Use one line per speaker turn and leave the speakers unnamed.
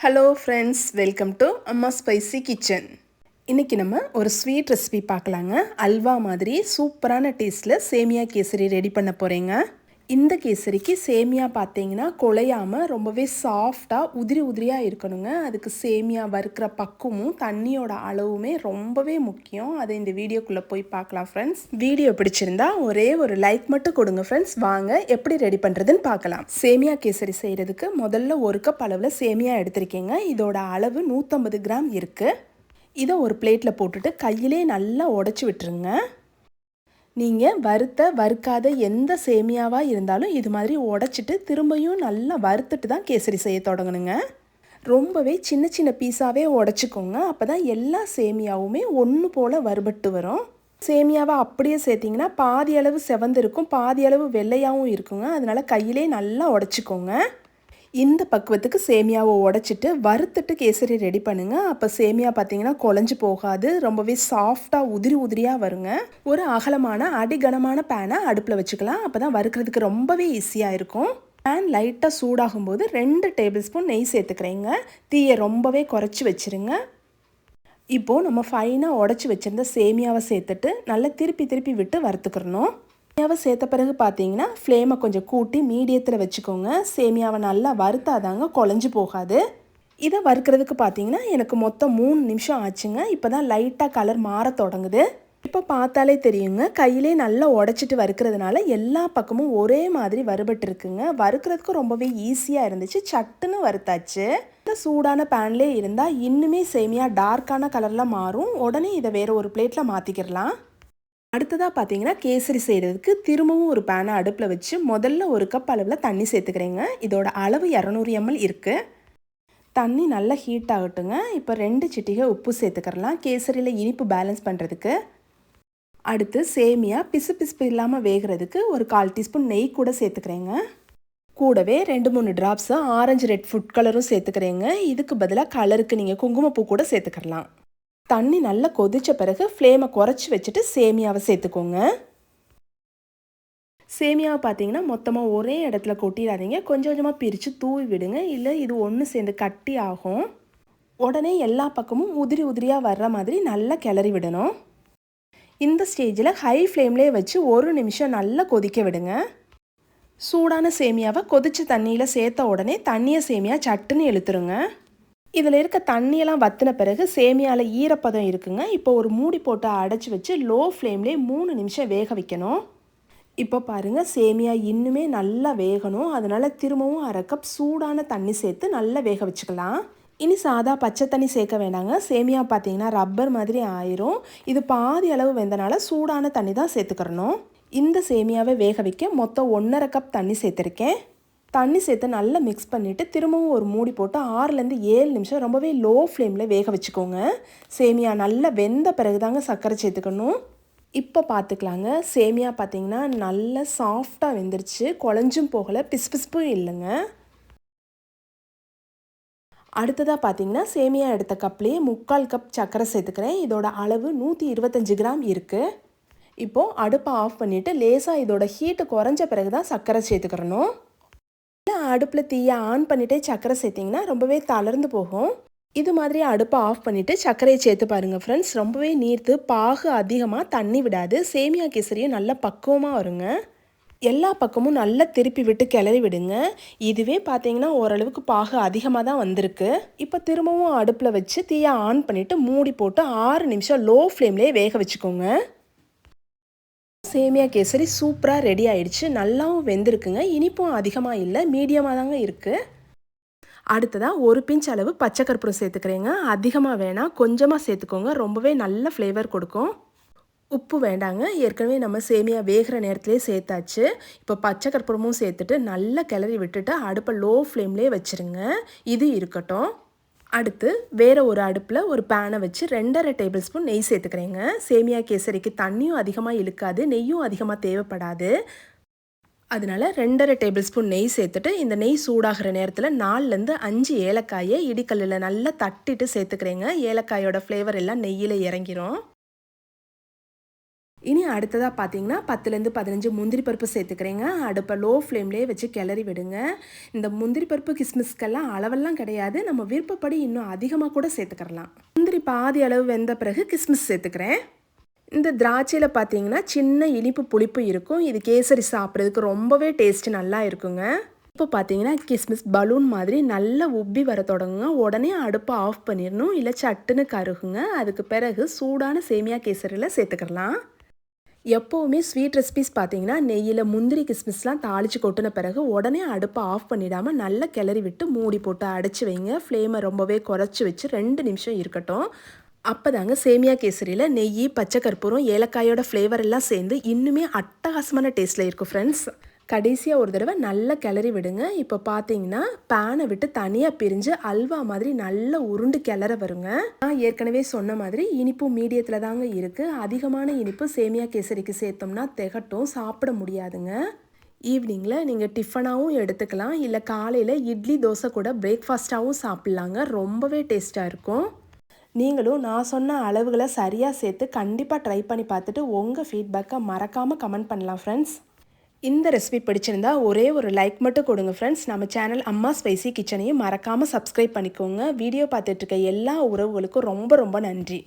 Hello friends welcome to Amma spicy kitchen இன்றைக்கி நம்ம ஒரு ஸ்வீட் ரெசிபி பார்க்கலாங்க. அல்வா மாதிரி சூப்பரான டேஸ்ட்டில் சேமியா கேசரி ரெடி பண்ண போகிறேங்க இந்த கேசரிக்கு சேமியா பார்த்தீங்கன்னா குலையாமல் ரொம்பவே சாஃப்டாக உதிரி உதிரியாக இருக்கணுங்க. அதுக்கு சேமியா வறுக்கிற பக்குவமும் தண்ணியோட அளவுமே ரொம்பவே முக்கியம். அதை இந்த வீடியோக்குள்ளே போய் பார்க்கலாம் ஃப்ரெண்ட்ஸ் வீடியோ பிடிச்சிருந்தா ஒரே ஒரு லைக் மட்டும் கொடுங்க ஃப்ரெண்ட்ஸ் வாங்க எப்படி ரெடி பண்ணுறதுன்னு பார்க்கலாம். சேமியா கேசரி செய்கிறதுக்கு முதல்ல ஒரு கப் அளவில் சேமியா எடுத்திருக்கீங்க. இதோட அளவு நூற்றம்பது கிராம் இருக்குது இதை ஒரு பிளேட்டில் போட்டுட்டு கையிலே நல்லா உடச்சி விட்டுருங்க. நீங்கள் வறுத்த வறுக்காத எந்த சேமியாவாக இருந்தாலும் இது மாதிரி உடச்சிட்டு திரும்பியும் நல்லா வறுத்துட்டு தான் கேசரி செய்ய தொடங்கணுங்க. ரொம்பவே சின்ன சின்ன பீஸாகவே உடச்சிக்கோங்க. அப்போ தான் எல்லா சேமியாவுமே ஒன்று போல் வறுபட்டு வரும். சேமியாவை அப்படியே சேர்த்திங்கன்னா பாதி அளவு செவந்திருக்கும் பாதி அளவு வெள்ளையாகவும் இருக்குங்க. அதனால் கையிலே நல்லா உடச்சிக்கோங்க. இந்த பக்குவத்துக்கு சேமியாவை உடச்சிட்டு வறுத்துட்டு கேசரி ரெடி பண்ணுங்க. அப்போ சேமியா பார்த்தீங்கன்னா குழஞ்சு போகாது. ரொம்பவே சாஃப்டாக உதிரி உதிரியாக வருங்க. ஒரு அகலமான அடிகனமான பேனை அடுப்பில் வச்சுக்கலாம். அப்போ தான் வறுக்கிறதுக்கு ரொம்பவே ஈஸியாக இருக்கும். பேன் லைட்டாக சூடாகும்போது ரெண்டு டேபிள் ஸ்பூன் நெய் சேர்த்துக்கிறேங்க. தீயை ரொம்பவே குறைச்சி வச்சுருங்க. இப்போது நம்ம ஃபைனாக உடச்சி வச்சுருந்த சேமியாவை சேர்த்துட்டு நல்லா திருப்பி திருப்பி விட்டு வறுத்துக்கிறணும். சேமியாவை சேர்த்த பிறகு பார்த்தீங்கன்னா ஃப்ளேமை கொஞ்சம் கூட்டி மீடியத்தில் வச்சுக்கோங்க. சேமியாவை நல்லா வறுத்தாதாங்க குழஞ்சி போகாது. இதை வறுக்கிறதுக்கு பார்த்தீங்கன்னா எனக்கு மொத்தம் மூணு நிமிஷம் ஆச்சுங்க. இப்போ தான் லைட்டாக கலர் மாற தொடங்குது. இப்போ பார்த்தாலே தெரியுங்க கையிலே நல்லா உடச்சிட்டு வறுக்கிறதுனால எல்லா பக்கமும் ஒரே மாதிரி வறுபட்டுருக்குங்க. வறுக்கிறதுக்கு ரொம்பவே ஈஸியாக இருந்துச்சு. சட்டுன்னு வறுத்தாச்சு. இந்த சூடான பேன்லேயே இருந்தால் இன்னுமே சேமியா டார்க்கான கலரில் மாறும். உடனே இதை வேறு ஒரு பிளேட்டில் மாற்றிக்கிடலாம் அடுத்ததாக பார்த்தீங்கன்னா கேசரி செய்கிறதுக்கு திரும்பவும் ஒரு பேனை அடுப்பில் வச்சு முதல்ல ஒரு கப் அளவில் தண்ணி சேர்த்துக்கிறேங்க. இதோட அளவு இரநூறு எம்எல் இருக்குது தண்ணி நல்லா ஹீட் ஆகட்டுங்க. இப்போ ரெண்டு சிட்டிகை உப்பு சேர்த்துக்கிறலாம். கேசரியில் இனிப்பு பேலன்ஸ் பண்ணுறதுக்கு அடுத்து சேமியா பிசு பிசுப்பு இல்லாமல் வேகிறதுக்கு ஒரு கால் டீஸ்பூன் நெய் கூட சேர்த்துக்கிறேங்க. கூடவே ரெண்டு மூணு ட்ராப்ஸு ஆரஞ்சு ரெட் ஃபுட் கலரும் சேர்த்துக்கிறேங்க. இதுக்கு பதிலாக கலருக்கு நீங்கள் குங்குமப்பூ கூட சேர்த்துக்கலாம் தண்ணி நல்லா கொதித்த பிறகு ஃப்ளேமை குறைச்சி வச்சுட்டு சேமியாவை சேர்த்துக்கோங்க. சேமியாவை பார்த்தீங்கன்னா மொத்தமாக ஒரே இடத்துல கொட்டிடாதீங்க. கொஞ்சம் கொஞ்சமாக பிரித்து தூவி விடுங்க. இல்லை இது ஒன்று சேர்ந்து கட்டி ஆகும். உடனே எல்லா பக்கமும் உதிரி உதிரியாக வர்ற மாதிரி நல்லா கிளறி விடணும். இந்த ஸ்டேஜில் ஹை ஃப்ளேம்லேயே வச்சு ஒரு நிமிஷம் நல்லா கொதிக்க விடுங்க. சூடான சேமியாவை கொதிச்ச தண்ணியில் சேர்த்த உடனே தண்ணியை சேமியா சட்டுன்னு இழுத்துருங்க. இதில் இருக்க தண்ணியெல்லாம் வத்தின பிறகு சேமியாவில் ஈரப்பதம் இருக்குங்க. இப்போ ஒரு மூடி போட்டு அடைச்சி வச்சு லோ ஃப்ளேம்லேயே மூணு நிமிஷம் வேக வைக்கணும். இப்போ பாருங்கள் சேமியா இன்னுமே நல்லா வேகணும். அதனால் திரும்பவும் அரை கப் சூடான தண்ணி சேர்த்து நல்லா வேக வச்சுக்கலாம். இனி சாதா பச்சை தண்ணி சேர்க்க வேண்டாங்க. சேமியா பார்த்தீங்கன்னா ரப்பர் மாதிரி ஆயிரும். இது பாதி அளவு வெந்தனால சூடான தண்ணி தான் சேர்த்துக்கிறணும். இந்த சேமியாவை வேக வைக்க மொத்தம் ஒன்றரை கப் தண்ணி சேர்த்துருக்கேன். தண்ணி சேர்த்து நல்லா மிக்ஸ் பண்ணிவிட்டு திரும்பவும் ஒரு மூடி போட்டு ஆறுலேருந்து ஏழு நிமிஷம் ரொம்பவே லோ ஃப்ளேமில் வேக வச்சுக்கோங்க. சேமியா நல்லா வெந்த பிறகு தாங்க சர்க்கரை சேர்த்துக்கணும். இப்போ பார்த்துக்கலாங்க. சேமியா பார்த்தீங்கன்னா நல்லா சாஃப்டாக வெந்துருச்சு. குழஞ்சும் போகலை. பிசுபிசுப்பும் இல்லைங்க. அடுத்ததாக பார்த்தீங்கன்னா சேமியா எடுத்த கப்லேயே முக்கால் கப் சர்க்கரை சேர்த்துக்கிறேன். இதோட அளவு நூற்றி இருபத்தஞ்சி கிராம் இருக்குது இப்போது அடுப்பை ஆஃப் பண்ணிவிட்டு லேசாக இதோட ஹீட்டு குறைஞ்ச பிறகு தான் சர்க்கரை சேர்த்துக்கிறணும். அடுப்பில் தீயை ஆன் பண்ணிவிட்டே சர்க்கரை சேர்த்திங்கன்னா ரொம்பவே தளர்ந்து போகும். இது மாதிரி அடுப்பை ஆஃப் பண்ணிவிட்டு சர்க்கரையை சேர்த்து பாருங்கள் ஃப்ரெண்ட்ஸ் ரொம்பவே நீர்த்து பாகு அதிகமாக தண்ணி விடாது. சேமியா கேசரியும் நல்ல பக்குவமாக வருங்க. எல்லா பக்கமும் நல்லா திருப்பி விட்டு கிளறி விடுங்க. இதுவே பார்த்தீங்கன்னா ஓரளவுக்கு பாகு அதிகமாக தான் வந்திருக்கு. இப்போ திரும்பவும் அடுப்பில் வச்சு தீயை ஆன் பண்ணிவிட்டு மூடி போட்டு ஆறு நிமிஷம் லோ ஃப்ளேம்லேயே வேக வச்சுக்கோங்க. சேமியா கேசரி சூப்பராக ரெடி ஆயிடுச்சு. நல்லாவும் வெந்திருக்குங்க. இனிப்பும் அதிகமாக இல்லை. மீடியமாக தாங்க இருக்குது அடுத்ததாக ஒரு பிஞ்ச் அளவு பச்சை கற்பூரம் சேர்த்துக்கிறேங்க. அதிகமாக வேணாம் கொஞ்சமாக சேர்த்துக்கோங்க. ரொம்பவே நல்ல ஃப்ளேவர் கொடுக்கும். உப்பு வேண்டாங்க. ஏற்கனவே நம்ம சேமியா வேகிற நேரத்துலேயே சேர்த்தாச்சு. இப்போ பச்சை கற்பூரமும் சேர்த்துட்டு நல்லா கிளறி விட்டுட்டு அடுப்பை லோ ஃப்ளேம்லேயே வச்சுருங்க. இது இருக்கட்டும். அடுத்து வேறு ஒரு அடுப்பில் ஒரு பேனை வச்சு ரெண்டரை டேபிள் ஸ்பூன் நெய் சேர்த்துக்கிறேங்க. சேமியா கேசரிக்கு தண்ணியும் அதிகமாக இழுக்காது நெய்யும் அதிகமாக தேவைப்படாது. அதனால் ரெண்டரை டேபிள் ஸ்பூன் நெய் சேர்த்துட்டு இந்த நெய் சூடாகிற நேரத்தில் நாலுலேருந்து அஞ்சு ஏலக்காயை இடிக்கல்லில் நல்லா தட்டிட்டு சேர்த்துக்கிறேங்க. ஏலக்காயோட ஃப்ளேவர் எல்லாம் நெய்யில் இறங்கிரும். இனி அடுத்ததாக பார்த்தீங்கன்னா பத்துலேருந்து பதினஞ்சு முந்திரி பருப்பு சேர்த்துக்கிறேங்க. அடுப்பை லோ ஃப்ளேம்லேயே வச்சு கிளறி விடுங்க. இந்த முந்திரி பருப்பு கிஸ்மிஸ்க்கெல்லாம் அளவெல்லாம் கிடையாது. நம்ம விருப்பப்படி இன்னும் அதிகமாக கூட சேர்த்துக்கிறலாம். முந்திரி பாதி அளவு வெந்த பிறகு கிஸ்மிஸ் சேர்த்துக்கிறேன். இந்த திராட்சையில் பார்த்தீங்கன்னா சின்ன இனிப்பு புளிப்பு இருக்கும். இது கேசரி சாப்பிட்றதுக்கு ரொம்பவே டேஸ்ட் நல்லா இருக்குங்க. இப்போ பார்த்தீங்கன்னா கிஸ்மிஸ் பலூன் மாதிரி நல்லா உப்பி வர தொடங்குங்க. உடனே அடுப்பை ஆஃப் பண்ணிடணும். இல்லை சட்டுன்னு கருகுங்க. அதுக்கு பிறகு சூடான சேமியா கேசரியில் சேர்த்துக்கலாம் எப்போவுமே ஸ்வீட் ரெசிபிஸ் பார்த்தீங்கன்னா நெய்யில் முந்திரி கிஸ்மிஸ்லாம் தாளித்து கொட்டின பிறகு உடனே அடுப்பை ஆஃப் பண்ணிடாமல் நல்லா கிளறி விட்டு மூடி போட்டு அடைச்சி வைங்க. ஃப்ளேமை ரொம்பவே குறைச்சி வச்சு ரெண்டு நிமிஷம் இருக்கட்டும். அப்போ தாங்க சேமியா கேசரியில் நெய் பச்சை கற்பூரம் ஏலக்காயோட ஃப்ளேவர் எல்லாம் சேர்ந்து இன்னுமே அட்டகாசமான டேஸ்ட்டில் இருக்கும் ஃப்ரெண்ட்ஸ் கடைசியாக ஒரு தடவை நல்லா கிளறி விடுங்க. இப்போ பார்த்தீங்கன்னா பேனை விட்டு தனியாக பிரிஞ்சு அல்வா மாதிரி நல்லா உருண்டு கிளற வருங்க. நான் ஏற்கனவே சொன்ன மாதிரி இனிப்பு மீடியத்தில் தாங்க இருக்குது அதிகமான இனிப்பு சேமியா கேசரிக்கு சேர்த்தோம்னா திகட்டும் சாப்பிட முடியாதுங்க. ஈவினிங்கில் நீங்கள் டிஃபனாகவும் எடுத்துக்கலாம். இல்லை காலையில் இட்லி தோசை கூட பிரேக்ஃபாஸ்ட்டாகவும் சாப்பிட்லாங்க. ரொம்பவே டேஸ்ட்டாக இருக்கும். நீங்களும் நான் சொன்ன அளவுகளை சரியாக சேர்த்து கண்டிப்பாக ட்ரை பண்ணி பார்த்துட்டு உங்கள் ஃபீட்பேக்கை மறக்காமல் கமெண்ட் பண்ணலாம் ஃப்ரெண்ட்ஸ் இந்த ரெசிபி பிடிச்சிருந்தா ஒரே ஒரு லைக் மட்டும் கொடுங்க ஃப்ரெண்ட்ஸ் நம்ம சேனல் அம்மா ஸ்பைசி கிச்சனையும் மறக்காமல் சப்ஸ்கிரைப் பண்ணிக்கோங்க. வீடியோ பார்த்துட்ருக்க எல்லா உறவுகளுக்கும் ரொம்ப ரொம்ப நன்றி.